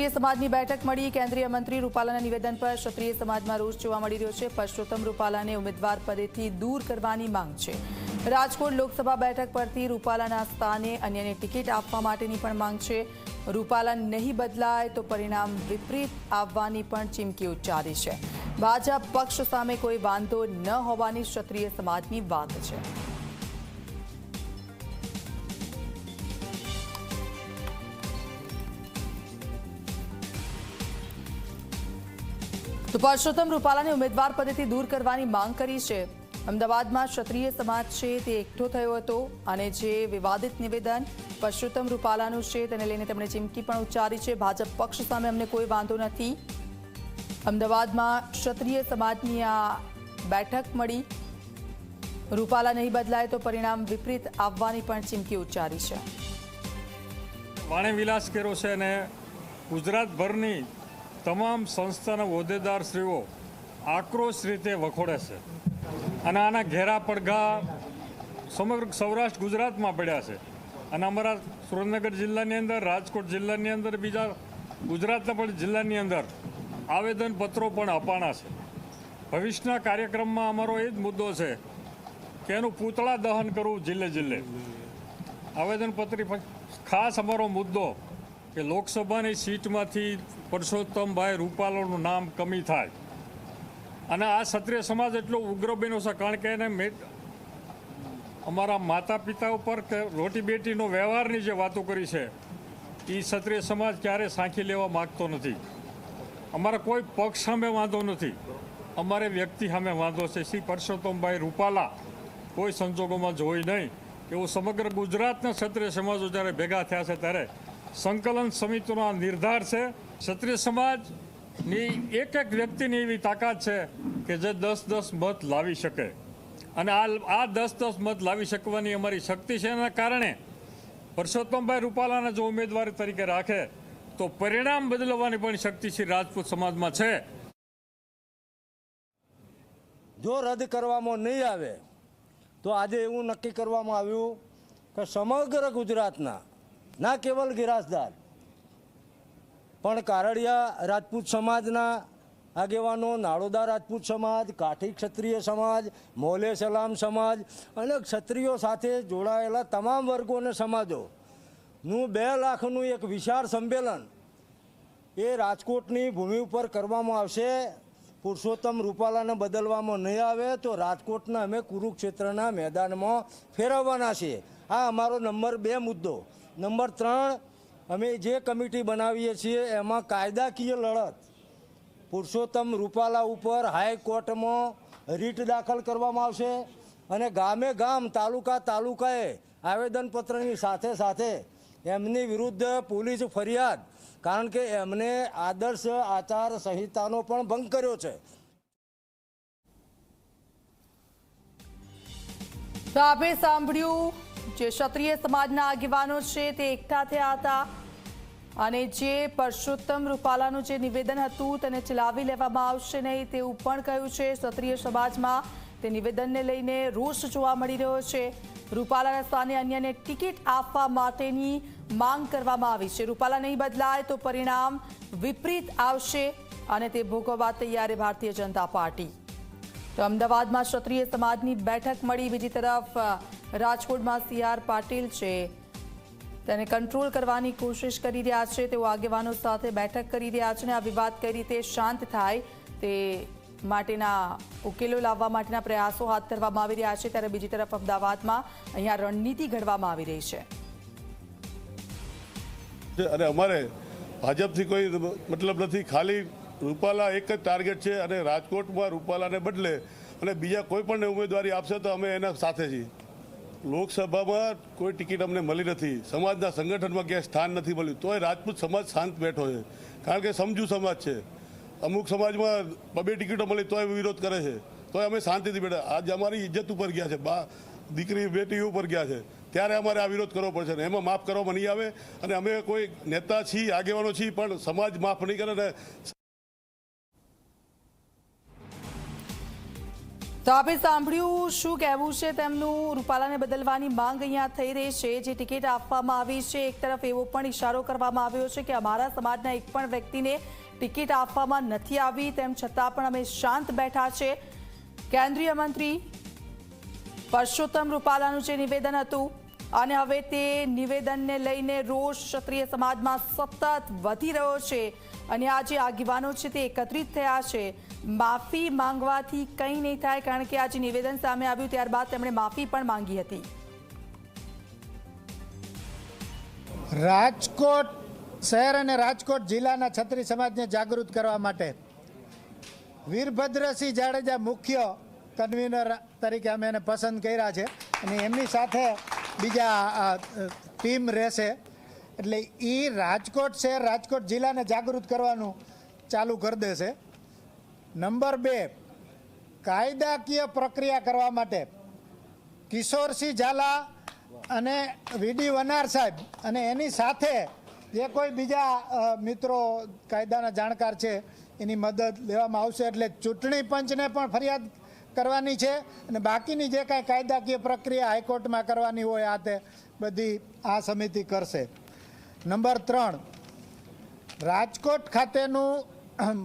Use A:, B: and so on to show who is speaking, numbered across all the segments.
A: ક્ષત્રિય સમાજની બેઠક મળી. કેન્દ્રીય મંત્રી રૂપાલાના નિવેદન પર ક્ષત્રિય સમાજમાં રોષ જોવા મળી રહ્યો છે. પરસોત્તમ રૂપાલાને ઉમેદવાર પદેથી દૂર કરવાની માંગ છે. રાજકોટ લોકસભા બેઠક પરથી રૂપાલાના સ્થાને અન્યને ટિકિટ આપવા માટેની પણ માંગ છે. રૂપાલા નહીં બદલાય તો પરિણામ વિપરીત આવવાની પણ ચીમકી ઉચ્ચારી છે. ભાજપ પક્ષ સામે કોઈ વાંધો ન હોવાની ક્ષત્રિય સમાજની વાત છે. તો પરસોત્તમ રૂપાલાને ઉમેદવાર પદેથી દૂર કરવાની માંગ કરી છે. અમદાવાદમાં ક્ષત્રિય સમાજ છે તે એકઠો થયો હતો અને જે વિવાદિત નિવેદન પરસોત્તમ રૂપાલાનું છે તેને લઈને તેમણે ચીમકી પણ ઉચ્ચારી છે. ભાજપ પક્ષ સામે અમને કોઈ વાંધો નથી. અમદાવાદમાં ક્ષત્રિય સમાજની આ બેઠક મળી. રૂપાલા નહીં બદલાય તો પરિણામ વિપરીત આવવાની પણ ચીમકી ઉચ્ચારી છે.
B: વાણી વિલાસ કર્યો છે અને ગુજરાતભરની તમામ સંસ્થાના હોદ્દેદારશ્રીઓ આક્રોશ રીતે વખોડે છે. અને આના ઘેરા પડઘા સમગ્ર સૌરાષ્ટ્ર ગુજરાતમાં પડ્યા છે. અને અમારા સુરેન્દ્રનગર જિલ્લાની અંદર, રાજકોટ જિલ્લાની અંદર, બીજા ગુજરાતના પણ જિલ્લાની અંદર આવેદનપત્રો પણ અપાણા છે. ભવિષ્યના કાર્યક્રમમાં અમારો એ જ મુદ્દો છે કે એનું પૂતળા દહન કરવું જિલ્લે જિલ્લે. આવેદનપત્રી ખાસ અમારો મુદ્દો કે લોકસભાની સીટમાંથી પરસોત્તમભાઈ રૂપાલાનું નામ કમી થાય. અને આ ક્ષત્રિય સમાજ એટલો ઉગ્ર બન્યો છે, કારણ કે એને અમારા માતા પિતા ઉપર કે રોટી બેટીનો વ્યવહારની જે વાતો કરી છે એ ક્ષત્રિય સમાજ ક્યારે સાંખી લેવા માગતો નથી. અમારા કોઈ પક્ષ સામે વાંધો નથી. અમારે વ્યક્તિ સામે વાંધો છે. શ્રી પરસોત્તમભાઈ રૂપાલા કોઈ સંજોગોમાં જોઈ નહીં. એવું સમગ્ર ગુજરાતના ક્ષત્રિય સમાજો જ્યારે ભેગા થયા છે, ત્યારે સંકલન સમિતિનો આ નિર્ધાર છે ક્ષત્રિય સમાજની એક એક વ્યક્તિની એવી તાકાત છે કે જે દસ દસ મત લાવી શકે. અને આ આ દસ દસ મત લાવી શકવાની અમારી શક્તિ છે એના કારણે પરસોત્તમભાઈ રૂપાલાને જો ઉમેદવારી તરીકે રાખે, તો પરિણામ બદલવાની પણ શક્તિ શ્રી રાજપૂત સમાજમાં છે.
C: જો રદ કરવામાં નહીં આવે, તો આજે એવું નક્કી કરવામાં આવ્યું કે સમગ્ર ગુજરાતના, ના કેવલ ગિરાસદાર પણ કારડિયા રાજપૂત સમાજના આગેવાનો, નાળોદા રાજપૂત સમાજ, કાઠી ક્ષત્રિય સમાજ, મોલે સલામ સમાજ અને ક્ષત્રિયો સાથે જોડાયેલા તમામ વર્ગો અને સમાજોનું બે લાખનું એક વિશાળ સંમેલન એ રાજકોટની ભૂમિ ઉપર કરવામાં આવશે. પુરુષોત્તમ રૂપાલાને બદલવામાં નહીં આવે તો રાજકોટના અમે કુરુક્ષેત્રના મેદાનમાં ફેરવવાના છીએ. આ અમારો નંબર બે મુદ્દો. નંબર ત્રણ અમે જે કમિટી બનાવીએ છીએ, એમાં કાયદાકીય લડત પુરુષોત્તમ રૂપાલા ઉપર હાઈકોર્ટમાં રીટ દાખલ કરવામાં આવશે અને ગામે ગામ, તાલુકા તાલુકાએ આવેદનપત્રની સાથે સાથે એમની વિરુદ્ધ પોલીસ ફરિયાદ, કારણ કે એમને આદર્શ આચાર સંહિતાનો પણ ભંગ કર્યો છે.
A: તો આપણે સાંભળ્યું, જે ક્ષત્રિય સમાજના આગેવાનો છે, તે એકઠા થયા હતા. અને જે પરસોત્તમ રૂપાલાનું જે નિવેદન હતું તેને ચલાવી લેવામાં આવશે નહીં તેવું પણ કહ્યું છે. ક્ષત્રિય સમાજમાં તે નિવેદનને લઈને રોષ જોવા મળી રહ્યો છે. રૂપાલાના સ્થાને અન્યને ટિકિટ આપવા માટેની માંગ કરવામાં આવી છે. રૂપાલા નહીં બદલાય તો પરિણામ વિપરીત આવશે અને તે ભોગવવા તૈયાર ભારતીય જનતા પાર્ટી. તો અમદાવાદમાં ક્ષત્રિય સમાજની બેઠક મળી. બીજી તરફ રાજકોટમાં સી પાટીલ છે. તેને કંટ્રોલ કરવાની કોશિશ કરી રહ્યા છે. તેઓ આગેવાનો સાથે બેઠક કરી રહ્યા છે અને આ વિવાદ કઈ રીતે શાંત થાય તે માટેના ઉકેલો લાવવા માટેના પ્રયાસો હાથ ધરવામાં આવી રહ્યા છે. ત્યારે બીજી તરફ અમદાવાદમાં અહીંયા રણનીતિ ઘડવામાં આવી રહી છે.
D: અને અમારે ભાજપથી કોઈ મતલબ નથી. ખાલી રૂપાલા એક જ ટાર્ગેટ છે અને રાજકોટમાં રૂપાલાને બદલે અને બીજા કોઈ પણ ઉમેદવારી આપશે તો અમે એના સાથે છીએ. લોકસભામાં કોઈ ટિકિટ અમને મળી નથી. સમાજના સંગઠનમાં ક્યાંય સ્થાન નથી મળ્યું. તોય રાજપૂત સમાજ શાંત બેઠો છે. કારણ કે સમજુ સમાજ છે. અમુક સમાજમાં બબે ટિકિટો મળી તોય વિરોધ કરે છે. તોય અમે શાંતિથી બેઠા. આજ અમારી ઇજ્જત ઉપર ગયા છે. બા, દીકરી, બેટી ઉપર ગયા છે. ત્યારે અમારે આ વિરોધ કરવો પડશે ને. એમાં માફ કરવામાં નહીં આવે. અને અમે કોઈ નેતા છીએ, આગેવાનો છીએ, પણ સમાજ માફ નહીં કરે ને.
A: તો આપણે સાંભળ્યું શું કહેવું છે તેમનું? રૂપાલાને બદલવાની માંગ અહીંયા થઈ રહી છે, જે ટિકિટ આપવામાં આવી છે. એક તરફ એવો પણ ઇશારો કરવામાં આવ્યો છે કે અમારા સમાજના એક પણ વ્યક્તિને ટિકિટ આપવામાં નથી આવી, તેમ છતાં પણ અમે શાંત બેઠા છે. કેન્દ્રીય મંત્રી પરસોત્તમ રૂપાલાનું જે નિવેદન હતું અને હવે તે નિવેદનને લઈને રોષ ક્ષત્રિય સમાજમાં સતત વધી રહ્યો છે. અને આ જે આગેવાનો છે તે એકત્રિત થયા છે. માફી માંગવાથી કંઈ નહીં થાય કારણ કે આ જે નિવેદન સામે આવ્યું ત્યારબાદ તેમણે માફી પણ માંગી હતી.
E: રાજકોટ શહેર અને રાજકોટ જિલ્લાના છત્રી સમાજને જાગૃત કરવા માટે વીરભદ્રસિંહ જાડેજા મુખ્ય કન્વીનર તરીકે અમે એને પસંદ કર્યા છે. અને એમની સાથે બીજા ટીમ રહેશે. એટલે એ રાજકોટ શહેર રાજકોટ જિલ્લાને જાગૃત કરવાનું ચાલુ કરી દેશે. નંબર બે, કાયદાકીય પ્રક્રિયા કરવા માટે કિશોરસિંહ ઝાલા અને વીડી વનાર સાહેબ અને એની સાથે જે કોઈ બીજા મિત્રો કાયદાના જાણકાર છે, એની મદદ લેવામાં આવશે. એટલે ચૂંટણી પંચને પણ ફરિયાદ કરવાની છે અને બાકીની જે કાંઈ કાયદાકીય પ્રક્રિયા હાઈકોર્ટમાં કરવાની હોય આ તે બધી આ સમિતિ કરશે. નંબર ત્રણ, રાજકોટ ખાતેનું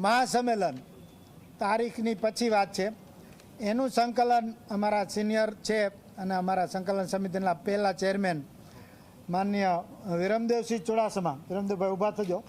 E: મહાસંમેલન. તારીખની પછી વાત છે. એનું સંકલન અમારા સિનિયર છે અને અમારા સંકલન સમિતિના પહેલા ચેરમેન માન્ય વિરમદેવસિંહ ચુડાસમા. વિરમદેવભાઈ, ઊભા થજો.